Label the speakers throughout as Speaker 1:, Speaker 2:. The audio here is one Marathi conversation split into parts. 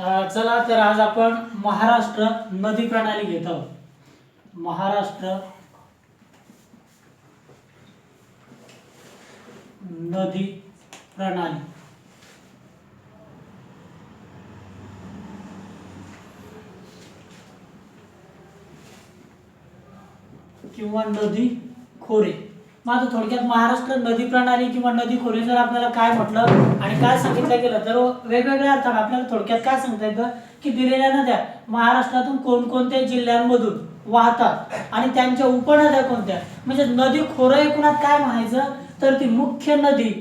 Speaker 1: चला तर आज आपण महाराष्ट्र नदी प्रणाली घेत आहोत. महाराष्ट्र नदी प्रणाली. किंवा नदी खोरे. माझं थोडक्यात महाराष्ट्र नदी प्रणाली किंवा नदी खोरे जर आपल्याला काय म्हटलं आणि काय सांगितलं गेलं तर वेगवेगळ्या अर्थानं आपल्याला थोडक्यात काय सांगता येतं की दिलेल्या नद्या महाराष्ट्रातून कोणकोणत्या जिल्ह्यांमधून वाहतात आणि त्यांच्या उपनद्या कोणत्या? म्हणजे नदी खोरं एकूणात काय म्हणायचं? तर ती मुख्य नदी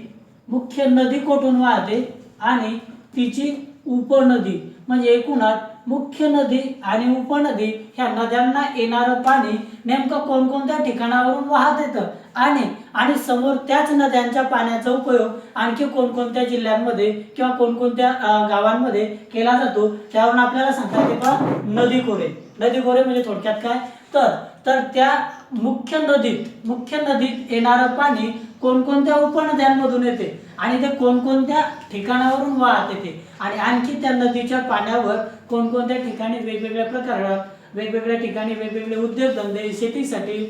Speaker 1: मुख्य नदी कोठून वाहते? आणि तिची उपनदी म्हणजे एकूणात मुख्य नदी आणि उपनदी ह्या नद्यांना येणारं पाणी नेमकं कोणकोणत्या ठिकाणावरून वाहत येतं? आणि आणि समोर त्याच नद्यांच्या पाण्याचा उपयोग आणखी कोणकोणत्या जिल्ह्यांमध्ये किंवा कोणकोणत्या गावांमध्ये केला जातो त्यावरून आपल्याला सांगता येते नदी कोरे नदी कोरे म्हणजे थोडक्यात काय? तर तर त्या मुख्य नदीत मुख्य नदीत येणारं पाणी कोणकोणत्या उपनद्यांमधून येते? आणि ते कोणकोणत्या ठिकाणावरून वाहत येते? आणि आणखी त्या नदीच्या पाण्यावर कोणकोणत्या ठिकाणी वेगवेगळ्या प्रकारात वेगवेगळ्या ठिकाणी वेगवेगळे उद्योगधंदे शेतीसाठी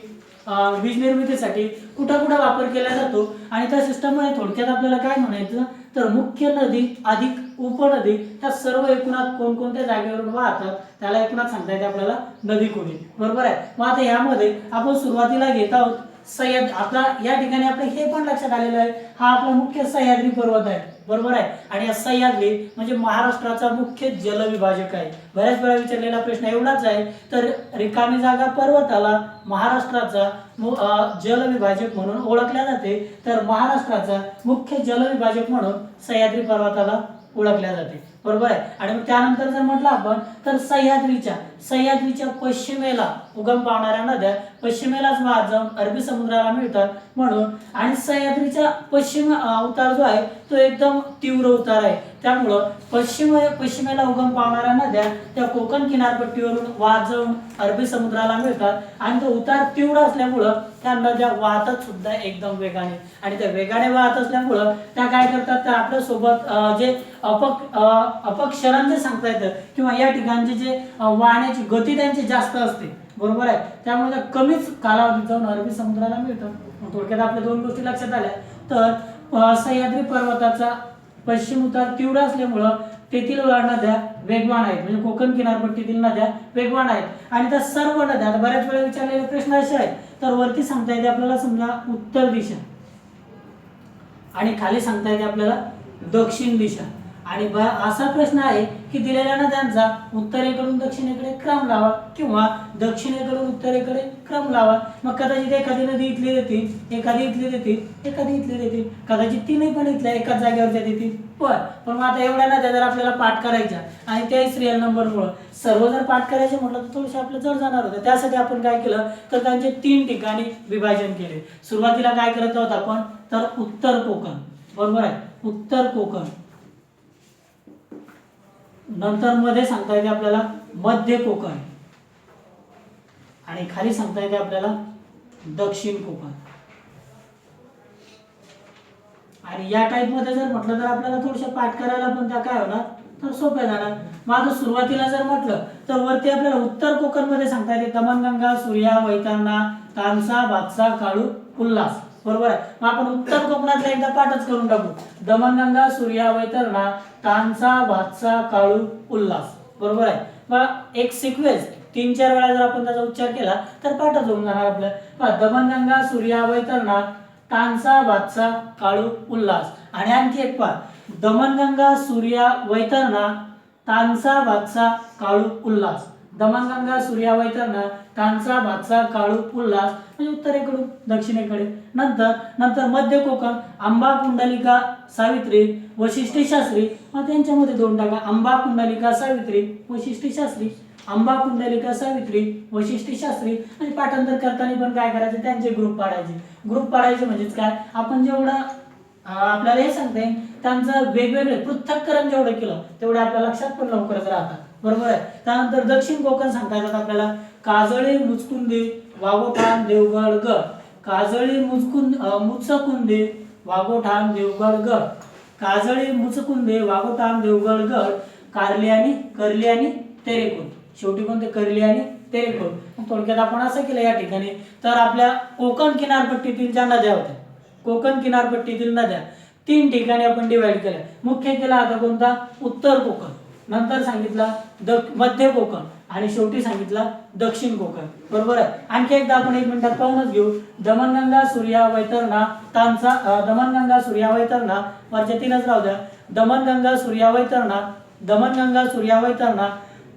Speaker 1: वीज निर्मितीसाठी कुठं कुठं वापर केला जातो आणि त्या सिस्टममुळे थोडक्यात आपल्याला काय म्हणायचं? तर मुख्य नदी अधिक उपनदी ह्या सर्व एकूणात कोणकोणत्या जागेवरून वाहतात त्याला एकूणात सांगता येते आपल्याला नदी कोणी बरोबर आहे? मग आता यामध्ये आपण सुरुवातीला घेत आहोत सह्याद आपला या ठिकाणी आपलं हे पण लक्षात आलेलं आहे हा आपला मुख्य सह्याद्री पर्वत आहे बरोबर आहे? आणि या सह्याद्री म्हणजे महाराष्ट्राचा मुख्य जलविभाजक आहे. बऱ्याच वेळा विचारलेला प्रश्न एवढाच आहे तर रिकामी जागा पर्वताला महाराष्ट्राचा जलविभाजक म्हणून ओळखल्या जाते तर महाराष्ट्राचा मुख्य जलविभाजक म्हणून सह्याद्री पर्वताला ओळखल्या जाते. बरोबर आहे? आणि मग त्यानंतर जर म्हटलं आपण तर सह्याद्रीच्या सह्याद्रीच्या पश्चिमेला उगम पावणाऱ्या नद्या पश्चिमेलाच वाहत जाऊन अरबी समुद्राला मिळतात म्हणून. आणि सह्याद्रीचा पश्चिम उतार जो आहे तो एकदम तीव्र उतार आहे. त्यामुळं पश्चिम पश्चिमेला उगम पावणाऱ्या नद्या त्या कोकण किनारपट्टीवरून वाहत जाऊन अरबी समुद्राला मिळतात. आणि तो उतार तीव्र असल्यामुळं त्या नद्या वाहतात सुद्धा एकदम वेगाने. आणि त्या वेगाने वाहत असल्यामुळं त्या काय करतात तर आपल्यासोबत जे अपक अं, अपक्षरांचे सांगता येतं किंवा या ठिकाणचे जे अं, पाण्याची गती त्यांची जास्त असते. बरोबर आहे? त्यामुळे त्या कमीच कालावधीत जाऊन अरबी समुद्राला मिळतं थोडक्यात आपल्या दोन गोष्टी लक्षात आल्या. तर सह्याद्री पर्वताचा पश्चिम उतार तीव्र असल्यामुळं तेथील नद्या वेगवान आहेत. म्हणजे कोकण किनारपट्टीतील नद्या वेगवान आहेत. आणि त्या सर्व नद्या आता बऱ्याच वेळा विचारलेले प्रश्न असे आहेत तर वरती सांगता येते आपल्याला समजा उत्तर दिशा. आणि खाली सांगता येते आपल्याला दक्षिण दिशा. आणि ब- असा प्रश्न आहे की दिलेल्या नद्यांचा उत्तरेकडून दक्षिणेकडे क्रम लावा किंवा दक्षिणेकडून उत्तरेकडे क्रम लावा. मग कदाचित एखादी नदी इथली देतील एखादी इथली देतील एखादी इथली देतील. कदाचित तीनही पण इथल्या एकाच जागेवरच्या देतील. पण पण मग आता एवढ्या नद्या जर आपल्याला पाठ करायच्या आणि त्याही सिरियल नंबरमुळं सर्व जर पाठ करायचे म्हटलं तर थोडंसं आपलं जड जाणार होतं. त्यासाठी आपण काय केलं तर त्यांचे तीन ठिकाणी विभाजन केले. सुरुवातीला काय करत आहोत आपण? तर उत्तर कोकण. बरोबर आहे? उत्तर कोकण. नंतर मध्ये सांगता येते आपल्याला मध्य कोकण. आणि खाली सांगता येते आपल्याला दक्षिण कोकण. आणि या टाईपमध्ये जर म्हटलं तर आपल्याला थोडंसं पाठ करायला पण त्या काय होणार? तर सोप्या जाणार. मग आता सुरुवातीला जर म्हटलं तर वरती आपल्याला उत्तर कोकणमध्ये सांगता येते. दमणगंगा सूर्या वैतरणा तानसा भातसा काळू उल्हास. बरोबर आहे. मग आपण उत्तर कोकणातला एकदा पाठच करून टाकू. दमनगंगा सूर्या वैतरणा तानसा भातसा काळू उल्हास. बरोबर आहे. मग एक सिक्वेन्स तीन चार वेळा जर आपण त्याचा उच्चार केला तर पाठच होऊन जाणार आपल्या. दमनगंगा दमणगंगा सूर्या वैतरणा तानसा भातसा काळू उल्हास. आणि आणखी एक पहा. दमनगंगा सूर्या वैतरणा तानसा भातसा काळू उल्हास. दमनगंगा सूर्या वैतरणा कांचा भातसा काळू उल्हास म्हणजे उत्तरेकडून दक्षिणेकडे. नंतर नंतर मध्य कोकण आंबा कुंडलिका सावित्री वशिष्ठी शास्त्री मग त्यांच्यामध्ये दोन टाका आंबा कुंडलिका सावित्री वशिष्ठी शास्त्री आंबा कुंडलिका सावित्री वशिष्ठी शास्त्री आणि म्हणजे पाठांतर करताना पण काय करायचं? त्यांचे ग्रुप पाडायचे. ग्रुप पाडायचे म्हणजेच काय? आपण जेवढं आपल्याला हे सांगते त्यांचं वेगवेगळे पृथक्करण जेवढं केलं तेवढं आपल्या लक्षात पण लवकरच राहतात. बरोबर आहे. त्यानंतर दक्षिण कोकण सांगता येतात आपल्याला. काजळी मुचकुंदी वाघोठाण देवगड गड काजळी मुचकुंद मुचकुंदे मुचकुंदी वाघोठाण देवगड गड काजळी मुचकुंदे वाघोठाण देवगड गड कारली आणि करली आणि तेरेकोल. शेवटी कोणते? करली आणि तेरेकोल. थोडक्यात आपण असं केलं या ठिकाणी. तर आपल्या कोकण किनारपट्टीतील ज्या नद्या होत्या कोकण किनारपट्टीतील नद्या तीन ठिकाणी आपण डिवाइड केल्या. मुख्य केला आता कोणता? उत्तर कोकण. नंतर सांगितला द मध्य कोकण आणि शेवटी सांगितला दक्षिण कोकण. बरोबर आहे? आणखी एकदा आपण एक मिनिटात पाहूनच घेऊ. दमनगंगा सूर्या वैतरणा तांचा दमनगंगा सूर्या वैतरणा वरच्या तीनच राहू द्या. दमनगंगा सूर्या वैतरणा दमनगंगा सूर्या वैतरणा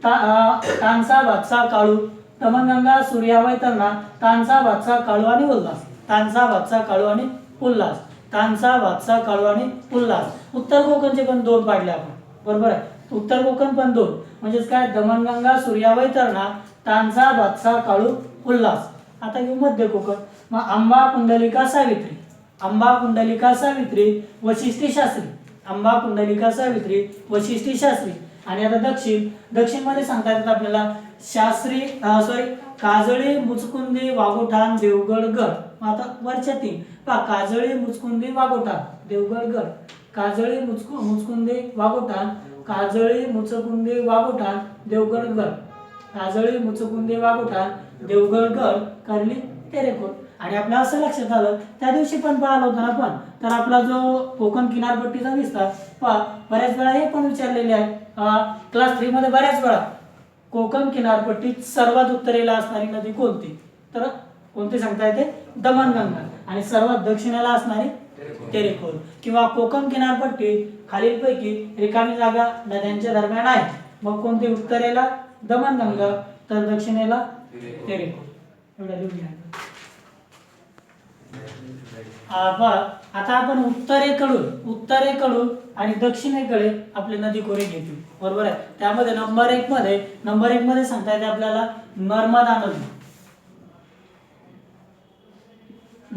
Speaker 1: ता भातसा काळू. दमनगंगा सूर्या वैतरणा तांचा भातसा काळू आणि उल्हास. तांचा भातसा काळू आणि उल्हास. तांचा भातसा काळू आणि उल्हास. उत्तर कोकणचे पण दोन पाडले आपण. बरोबर आहे? उत्तर कोकण पण दोन. म्हणजेच काय? दमणगंगा सूर्या वैतरणा तांसा भातसा काळू उल्हास. आता घेऊ मध्य कोकण. मग आंबा कुंडलिका सावित्री. आंबा कुंडलिका सावित्री वशिष्ठी शास्त्री. आंबा कुंडलिका सावित्री वशिष्ठी शास्त्री. आणि आता दक्षिण. दक्षिणमध्ये सांगता येतात आपल्याला शास्त्री सॉरी काजळी मुचकुंदी वाघोठाण देवगड गड. आता वरच्या तीन. पहा काजळी मुचकुंदी वाघोठाण देवगड गड. काजळी मुचकु मुचकुंदी वाघोठाण काजळी मुचकुंदे वाघोठाण देवगड गड काजळी मुचकुंदी वाघोठाण देवगड करली तेरेकोट आणि आपलं असं लक्षात आलं त्या दिवशी पण पाहिलं होतं ना आपण. तर आपला जो कोकण किनारपट्टीचा विस्तार पहा बऱ्याच वेळा हे पण विचारलेले आहे. क्लास थ्रीमध्ये बऱ्याच वेळा कोकण किनारपट्टीत सर्वात उत्तरेला असणारी नदी कोणती? तर कोणती सांगता येते? दमणगंगा आणि सर्वात दक्षिणेला असणारी तेरेखोल किंवा कोकण किनारपट्टी खालीलपैकी रिकामी जागा नद्यांच्या दरम्यान आहे. मग कोणती उत्तरेला? दमणगंगा तर दक्षिणेला तेरेखोल एवढ्या लिहून आता आपण उत्तरेकडून उत्तरेकडून आणि दक्षिणेकडे आपले नदी खोरे घेतो बरोबर आहे? त्यामध्ये नंबर एक मध्ये नंबर एक मध्ये सांगता येते आपल्याला नर्मदा नदी.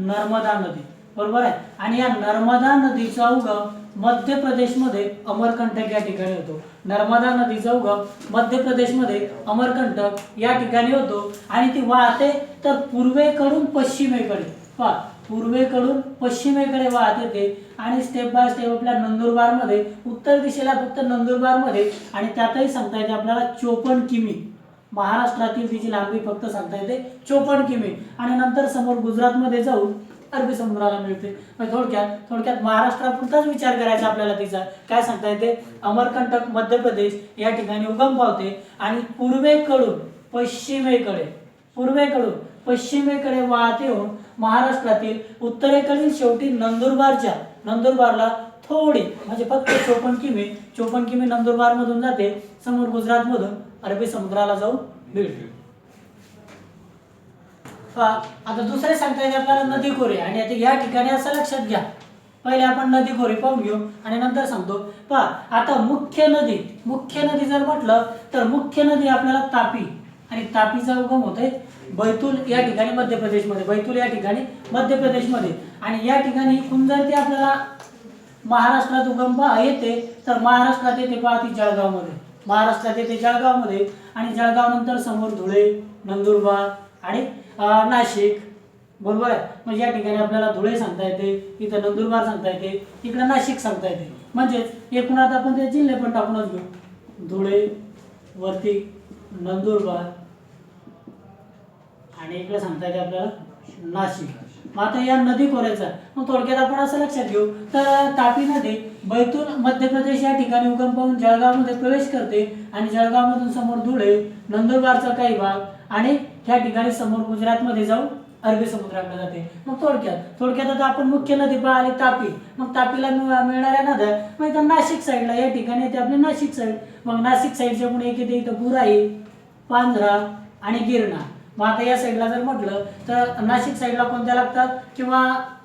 Speaker 1: नर्मदा नदी. बरोबर आहे. आणि या नर्मदा नदीचा उगम मध्य प्रदेशमध्ये अमरकंटक या ठिकाणी होतो. नर्मदा नदीचा उगम मध्य प्रदेशमध्ये अमरकंटक या ठिकाणी होतो. आणि ती वाहते तर पूर्वेकडून पश्चिमेकडे. पहा पूर्वेकडून पश्चिमेकडे वाहत येते आणि स्टेप बाय स्टेप आपल्या नंदुरबारमध्ये उत्तर दिशेला फक्त नंदुरबारमध्ये आणि त्यातही सांगता येते आपल्याला चोपन्न किमी. महाराष्ट्रातील तिची लांबी फक्त सांगता येते चोपन्न किमी. आणि नंतर समोर गुजरातमध्ये जाऊन अरबी समुद्राला मिळते. मग थोडक्यात थोडक्यात महाराष्ट्रापुरताच विचार करायचा आपल्याला तिचा. काय सांगता येते? अमरकंटक मध्य प्रदेश या ठिकाणी उगम पावते आणि पूर्वेकडून पश्चिमेकडे पूर्वेकडून पश्चिमेकडे वाहते होऊन महाराष्ट्रातील उत्तरेकडील शेवटी नंदुरबारच्या नंदुरबारला थोडी म्हणजे फक्त चोपन्न किमी चोपन्न किमी नंदुरबारमधून जाते समोर गुजरातमधून अरबी समुद्राला जाऊन मिळते. आता दुसरे सांगता की आपल्याला नदी खोरे. आणि आता या ठिकाणी असं लक्षात घ्या. पहिले आपण नदी खोरे पाहून घेऊ आणि नंतर सांगतो. पहा आता मुख्य नदी मुख्य नदी जर म्हटलं तर मुख्य नदी आपल्याला तापी. आणि तापीचा उगम होतोय बैतूल या ठिकाणी मध्य प्रदेशमध्ये. बैतूल या ठिकाणी मध्य प्रदेशमध्ये. आणि या ठिकाणी इथून जर आपल्याला महाराष्ट्रात उगम पहा येते तर महाराष्ट्रात येते पहा ती जळगावमध्ये. महाराष्ट्रात येते जळगावमध्ये. आणि जळगाव नंतर समोर धुळे नंदुरबार आणि नाशिक. बरोबर आहे? म्हणजे या ठिकाणी आपल्याला धुळे सांगता येते इथं नंदुरबार सांगता येते इकडं नाशिक सांगता येते. म्हणजेच एकूण आता आपण ते जिल्हे पण टाकूनच घेऊ. धुळे वरती नंदुरबार आणि इकडे सांगता येते आपल्याला नाशिक. मग आता या नदी खोऱ्याचा मग थोडक्यात आपण असं लक्षात घेऊ. तर तापी नदी बैतूल मध्य प्रदेश या ठिकाणी उगम पाहून जळगावमध्ये प्रवेश करते आणि जळगावमधून समोर धुळे नंदुरबारचा काही भाग आणि ह्या ठिकाणी समोर गुजरातमध्ये जाऊन अरबी समुद्राकडे जाते. मग थोडक्यात थोडक्यात आता आपण मुख्य नदी पाहिली तापी. मग तापीला मिळणाऱ्या नद्या मग इथं नाशिक साईडला या ठिकाणी येते आपली नाशिक साईड मग नाशिक साईडच्या पुढे एक येते इथं बुराई पांझरा आणि गिरणा. मग आता या साईडला जर म्हटलं तर नाशिक साईडला कोणत्या लागतात? किंवा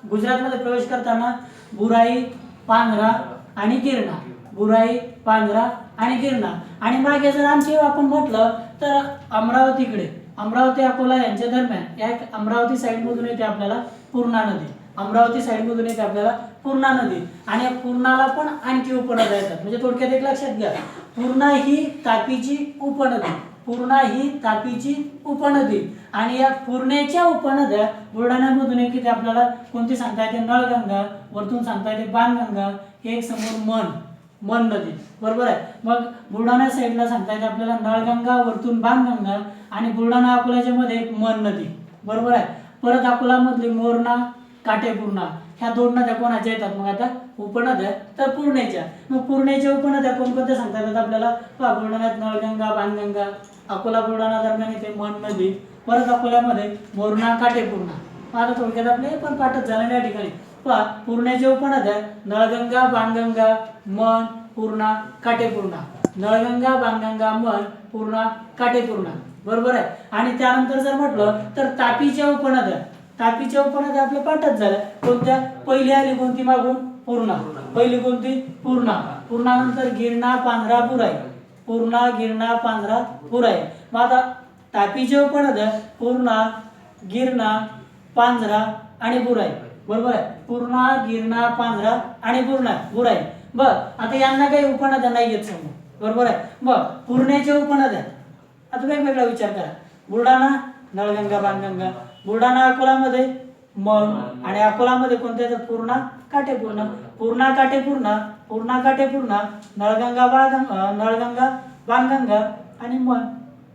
Speaker 1: गुजरातमध्ये प्रवेश करताना बुराई पांझरा आणि गिरणा. बुराई पांझरा आणि गिरणा. आणि मागे जर आणखी आपण म्हटलं तर अमरावतीकडे. अमरावती अकोला यांच्या दरम्यान या अमरावती साईडमधून येते आपल्याला पूर्णा नदी. अमरावती साईडमधून येते आपल्याला पूर्णा नदी. आणि या पूर्णाला पण आणखी उपनद्या येतात. म्हणजे थोडक्यात एक लक्षात घ्या. पूर्णा ही तापीची उपनदी. पूर्णा ही तापीची उपनदी. आणि या पूर्णेच्या उपनद्या बुलढाण्यामधून एक इथे आपल्याला कोणती सांगता येते? नळगंगा. वरतून सांगता येते बाणगंगा. हे एक समोर मन. मन नदी. बरोबर आहे? मग बुलढाणा साईडला सांगता येते आपल्याला नळगंगा वरतून बाणगंगा आणि बुलढाणा अकोल्याच्या मध्ये मन नदी. बरोबर आहे? परत अकोलामधली मोरणा काटेपूर्णा ह्या दोन नद्या कोणाच्या येतात? मग आता उपनद्या तर पूर्णेच्या. मग पूर्णेच्या उपनद्या कोणकोणत्या सांगता येतात आपल्याला? बुलढाण्यात नळगंगा बाणगंगा अकोला बुलढाणा दरम्यान इथे मन नदी. परत अकोल्यामध्ये मोरणा काटेपूर्णा. आता थोडक्यात आपले पण पाठच झालं या ठिकाणी. पहा उपनद आहे नळगंगा बाणगंगा मन पूर्णा काटेपूर्णा. नळगंगा बाणगंगा मन पूर्णा काटेपूर्णा. बरोबर आहे? आणि त्यानंतर जर म्हटलं तर तापीच्या उपनद्या तापीच्या उपनद्या आपल्या पाठच झाल्या कोणत्या? पहिली आली कोणती मागून? पूर्णा. पहिली कोणती? पूर्णा. पूर्णानंतर गिरणा पांढरा पुराय पूर्णा गिरणा पांढरा पुराय मग आता तापीच्या उपनद्या पूर्णा गिरणा पांझरा आणि बुराई बरोबर आहे. पूर्णा गिरणा पांझरा आणि पूर्णा बुराई बर आता यांना काही उपनद्या नाही येत समोर. बरोबर आहे. बर पूर्णेच्या उपनद्या. आता वेगवेगळा विचार करा. बुलढाणा नळगंगा बाणगंगा. बुलढाणा अकोलामध्ये मग आणि अकोलामध्ये कोणत्या येतात पूर्णा काटेपूर्णा. पूर्णा काटेपूर्णा. पूर्णा काटेपूर्णा. नळगंगा बाळगंगा नळगंगा बाणगंगा आणि मन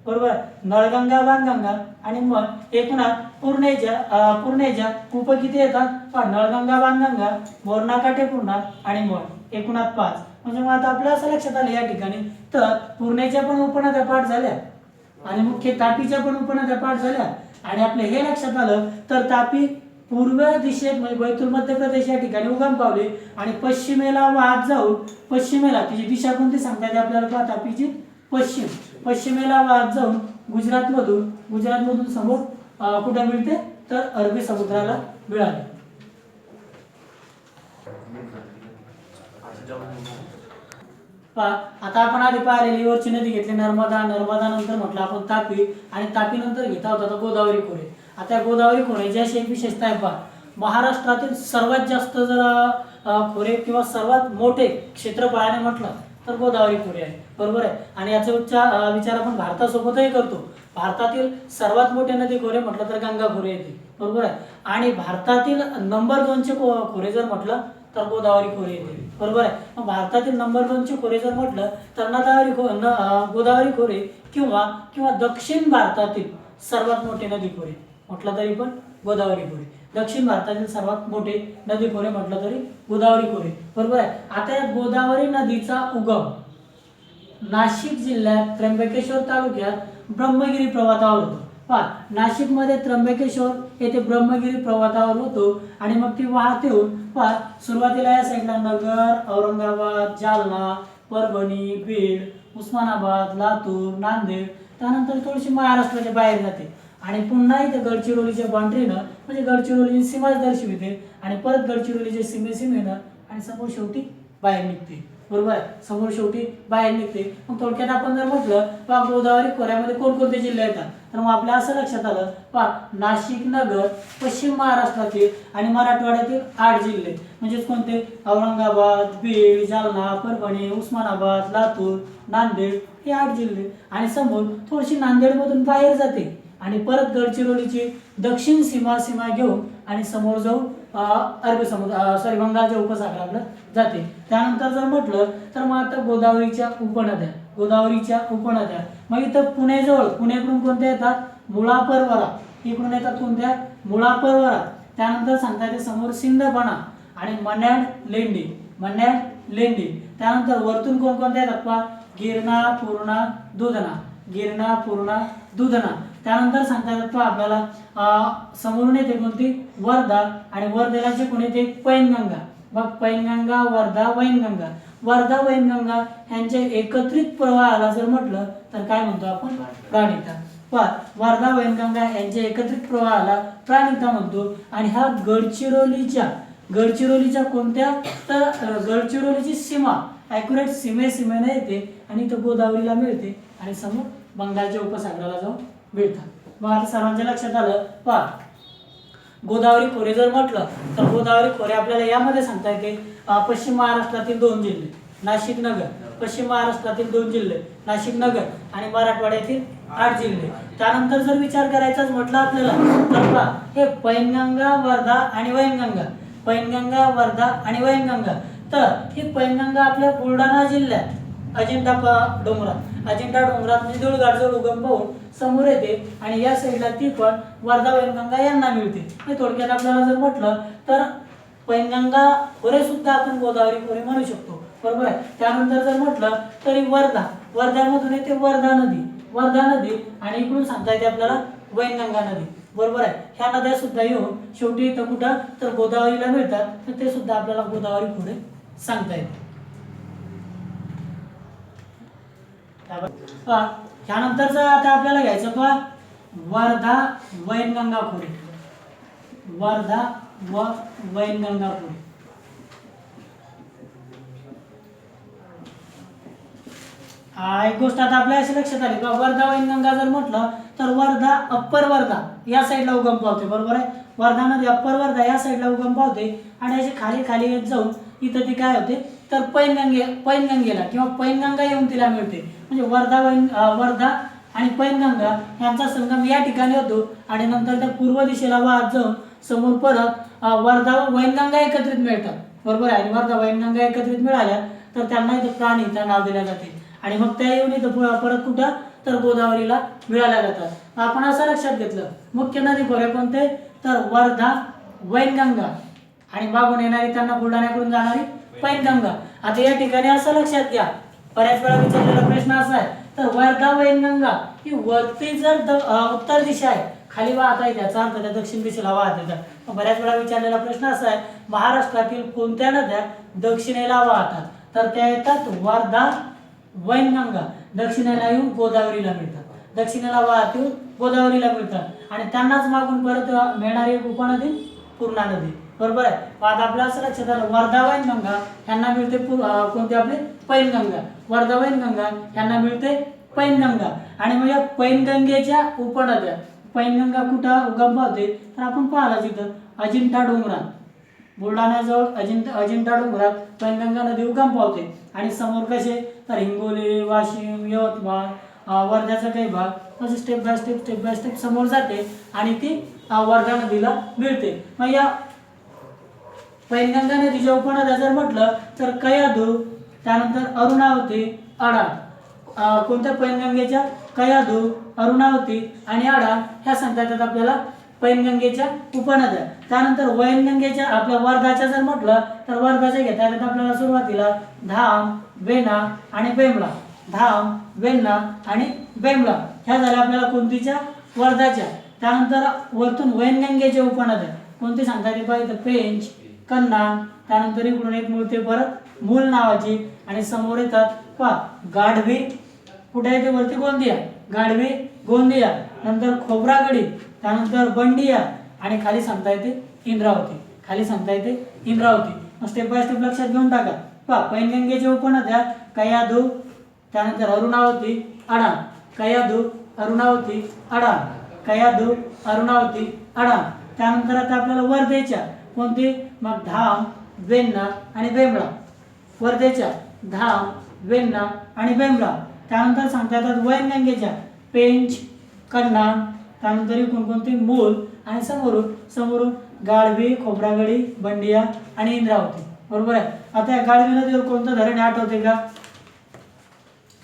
Speaker 1: बरोबर? नळगंगा बाणगंगा आणि मग एकूणात पूर्णेच्या पूर्णेच्या उप किती येतात? नळगंगा बाणगंगा मोरणा काटेपूर्णा आणि मग एकूणात पाच. म्हणजे मग आता आपल्या असं लक्षात आलं या ठिकाणी. तर पूर्णेच्या पण उपनद्या पाठ झाल्या आणि मुख्य तापीच्या पण उपनद्या पाठ झाल्या. आणि आपलं हे लक्षात आलं तर तापी पूर्व दिशेत म्हणजे बैतूल मध्य प्रदेश या ठिकाणी उगम पावले आणि पश्चिमेला वाहत जाऊन पश्चिमेला तिची दिशा कोणती सांगता येते आपल्याला तापीची पश्चिम. पश्चिमेला वाहत जाऊन गुजरातमधून गुजरातमधून समोर कुठे मिळते? तर अरबी समुद्राला मिळाले. पहा आता आपण आधी पाहिलेली वरची नदी घेतली नर्मदा. नर्मदा नंतर म्हटलं आपण तापी. आणि तापी नंतर घेता होता तो गोदावरी खोरे. आता गोदावरी खोरे ज्याशी एक विशेषता आहे पहा महाराष्ट्रातील सर्वात जास्त जर खोरे किंवा सर्वात मोठे क्षेत्रफळाने म्हटलं. तर गोदावरी खोरे आहे. बरोबर आहे? आणि याचा उच्चार विचार आपण भारतासोबतही करतो. भारतातील सर्वात मोठे नदी खोरे म्हटलं तर गंगा खोरे येते. बरोबर आहे? आणि भारतातील नंबर दोनचे खोरे जर म्हटलं तर गोदावरी खोरे येते. बरोबर आहे? मग भारतातील नंबर दोनचे खोरे जर म्हटलं तर नदावरी खो न गोदावरी खोरे किंवा किंवा दक्षिण भारतातील सर्वात मोठे नदी खोरे म्हटलं तरी पण गोदावरी खोरे. दक्षिण भारतातील सर्वात मोठे नदी खोरे म्हटलं तरी गोदावरी खोरे. बरोबर आहे? आता या गोदावरी नदीचा उगम नाशिक जिल्ह्यात त्र्यंबकेश्वर तालुक्यात ब्रह्मगिरी प्रवाहावर होतो. पहा नाशिकमध्ये त्र्यंबकेश्वर येथे ब्रह्मगिरी प्रवाहावर होतो आणि मग ती वाहते येऊन पहा सुरुवातीला या साईडला नगर औरंगाबाद जालना परभणी बीड उस्मानाबाद लातूर नांदेड त्यानंतर थोडीशी महाराष्ट्राच्या बाहेर जाते. आणि पुन्हा इथे गडचिरोलीच्या बाउंड्रीनं म्हणजे गडचिरोलीची सीमाच दर्शविते आणि परत गडचिरोलीच्या सीमे सीमेनं आणि समोर शेवटी बाहेर निघते. बरोबर? आहे समोर शेवटी बाहेर निघते. मग थोडक्यात आपण जर म्हटलं पहा गोदावरी खोऱ्यामध्ये कोणकोणते जिल्हे येतात? तर मग आपल्या असं लक्षात आलं पहा नाशिक नगर पश्चिम महाराष्ट्रातील आणि मराठवाड्यातील आठ जिल्हे. म्हणजेच कोणते? औरंगाबाद बीड जालना परभणी उस्मानाबाद लातूर नांदेड हे आठ जिल्हे. आणि समोर थोडीशी नांदेडमधून बाहेर जाते. आणि परत गडचिरोलीची दक्षिण सीमा सीमा घेऊन आणि समोर जाऊन अरबी समुद्र सॉरी बंगालच्या उपसागराला जाते. त्यानंतर जर म्हटलं तर मग आता गोदावरीच्या उपनद्या गोदावरीच्या उपनद्या. मग इथं पुणेजवळ पुण्याकडून कोणत्या येतात? मुळा परवरा इकडून येतात कोणत्या? मुळा परवरा त्यानंतर सांगता येते समोर सिंधपणा आणि मन्याड लेंडी मन्याड लेंडी. त्यानंतर वरतून कोणकोणत्या येतात पहा? गिरणा पूर्णा दुधना. गिरणा पूर्णा दुधना. त्यानंतर सांगता येतात आपल्याला समोरून येते कोणती? वर्धा आणि वर्धेला जे कोण येते? पैनगंगा. मग पैनगंगा वर्धा वैनगंगा. वर्धा वैनगंगा यांच्या एकत्रित प्रवाहाला जर म्हटलं तर काय म्हणतो आपण? प्राणिता. वर्धा वैनगंगा यांच्या एकत्रित प्रवाहाला प्राणिता म्हणतो. आणि हा गडचिरोलीच्या गडचिरोलीच्या कोणत्या? तर गडचिरोलीची सीमा ॲक्युरेट सीमे सीमेने येते आणि इथं गोदावरीला मिळते. आणि समोर बंगालच्या उपसागराला जाऊन मिळतात. मग आता सर्वांच्या लक्षात आलं पहा. गोदावरी खोरे जर म्हटलं तर गोदावरी खोरे आपल्याला यामध्ये सांगता येते पश्चिम महाराष्ट्रातील दोन जिल्हे नाशिक नगर. पश्चिम महाराष्ट्रातील दोन जिल्हे नाशिक नगर आणि मराठवाड्यातील आठ जिल्हे. त्यानंतर जर विचार करायचाच म्हटलं आपल्याला तर पहा हे पैनगंगा वर्धा आणि वैनगंगा. पैनगंगा वर्धा आणि वैनगंगा. तर ही पैनगंगा आपल्या बुलढाणा जिल्ह्यात अजिंठा डोंगरात. अजिंठा डोंगरात म्हणजे गाडजोड उगम पाहून समोर येते आणि या साईडला ती पण वर्धा वैनगंगा यांना मिळते. म्हणजे थोडक्यात आपल्याला जर म्हटलं तर पैनगंगा खोरे सुद्धा आपण गोदावरी खोरे म्हणू शकतो. बरोबर आहे? त्यानंतर जर म्हटलं तरी वर्धा. वर्ध्यामधून येते वर्धा नदी. वर्धा नदी आणि इकडून सांगता येते आपल्याला वैनगंगा नदी. बरोबर आहे? ह्या नद्या सुद्धा येऊन शेवटी इथं कुठं? तर गोदावरीला मिळतात. तर ते सुद्धा आपल्याला गोदावरी खोरे सांगता येते. त्यानंतरच आता आपल्याला घ्यायचं पहा. वर्धा वैनगंगा खोरे वर्धा व वैनगंगा खोरे हा, एक गोष्ट आता आपल्या अशी लक्षात आली का वर्धा वैनगंगा जर म्हटलं तर वर्धा अप्पर वर्धा या साईडला उगम पावते बरोबर आहे? वर्धा नदी अप्पर वर्धा या साईडला उगम पावते आणि अशी खाली खाली येत जाऊन इथं ती काय होते? तर पैनगंगे पैनगंगेला किंवा पैनगंगा येऊन तिला मिळते. म्हणजे वर्धा वैन वर्धा आणि पैनगंगा यांचा संगम या ठिकाणी होतो. आणि नंतर त्या पूर्व दिशेला वाहत जाऊन समोर परत वर्धा व वैनगंगा एकत्रित मिळतात. बरोबर आहे? आणि वर्धा वैनगंगा एकत्रित मिळाल्या तर त्यांना इथं प्राणीचं नाव दिल्या जाते. आणि मग त्या येऊन इथं परत कुठं? तर गोदावरीला मिळाल्या जातात. आपण असं लक्षात घेतलं. मुख्य नदी खोरे कोणते? तर वर्धा वैनगंगा आणि मागून येणारी त्यांना बुलढाण्याकडून जाणारी वैनगंगा आता या ठिकाणी असं लक्षात घ्या. बऱ्याच वेळा विचारलेला प्रश्न असा आहे तर वर्धा वैनगंगा ही वरती जर द- उत्तर दिशा आहे खाली वाहत आहे त्याचा अर्थ त्या दक्षिण दिशेला वाहत येतात बऱ्याच वेळा विचारलेला प्रश्न असा आहे महाराष्ट्रातील कोणत्या नद्या दक्षिणेला वाहतात? तर त्या येतात वर्धा वैनगंगा दक्षिणेला येऊन गोदावरीला मिळतात. दक्षिणेला वाहत येऊन गोदावरीला मिळतात. आणि त्यांनाच मागून परत मिळणारी एक उपनदी पूर्णा नदी. बरोबर आहे. आता आपल्या असं लक्षात आलं. वर्धावाईन गंगा यांना मिळते कोणते आपले? पैनगंगा. वर्धावाईन गंगा यांना मिळते पैनगंगा. आणि मग या पैनगंगेच्या उपनद्या. पैनगंगा कुठं? उगम पावते तर आपण पाहला तिथं अजिंठा डोंगरात. बुलढाण्याजवळ अजिंठा अजिंठा डोंगरात पैनगंगा नदी उगम पावते आणि समोर कसे? तर हिंगोली वाशिम यवतमाळ वर्ध्याचा काही भाग. असं step by step step by step समोर जाते आणि ती वर्धा नदीला मिळते. मग या पैनगंगा नदीच्या उपनद्या जर म्हटलं तर कयाधू त्यानंतर अरुणावती अडा कोणत्या पैनगंगेच्या? कयाधू अरुणावती आणि आडा ह्या सांगता आपल्याला पैनगंगेच्या उपनद्या. त्यानंतर वैनगंगेच्या आपल्या वर्धाच्या जर म्हटलं तर वर्धाच्या घेता येतात आपल्याला सुरुवातीला धाम वेणा आणि बेमला धाम वेण्णा आणि बेमला ह्या झाल्या आपल्याला कोणतीच्या? वर्धाच्या. त्यानंतर वरतून वैनगंगेच्या उपनद्या. कोणती सांगता येते पाहिजे पेंच. कन्ना त्यानंतर इकडून एक मिळते परत मूल नावाची आणि समोर येतात पा गाढवी. कुठे येते वरती गोंदिया? गाढवी गोंदिया. नंतर खोबरागडी त्यानंतर बंडिया. आणि खाली सांगता येते इंद्रावती. खाली सांगता येते इंद्रावती. मग स्टेप बाय स्टेप लक्षात घेऊन टाका. पा पैनगंगेच्या उपनद्या कयादू त्यानंतर अरुणावती अडा कयादू अरुणावती अडा कयादू अरुणावती अडा त्यानंतर आता आपल्याला वर्धेच्या कोणती? मग धाम वेन्ना आणि बेंबळा वर्धेच्या धाम वेन्ना आणि बेंबळा त्यानंतर सांगता येतात वैनगंगेच्या पेंच कन्ना त्यानंतर कोणकोणती? मूल आणि समोरून समोरून गाळवी खोबरागडी बंडिया आणि इंद्रावती. बरोबर आहे? आता या गाळवी नदीवर कोणतं धरण आठवते का?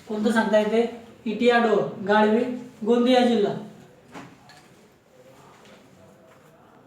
Speaker 1: कोणतं सांगता येते? इटियाडोर गाळवी गोंदिया जिल्हा.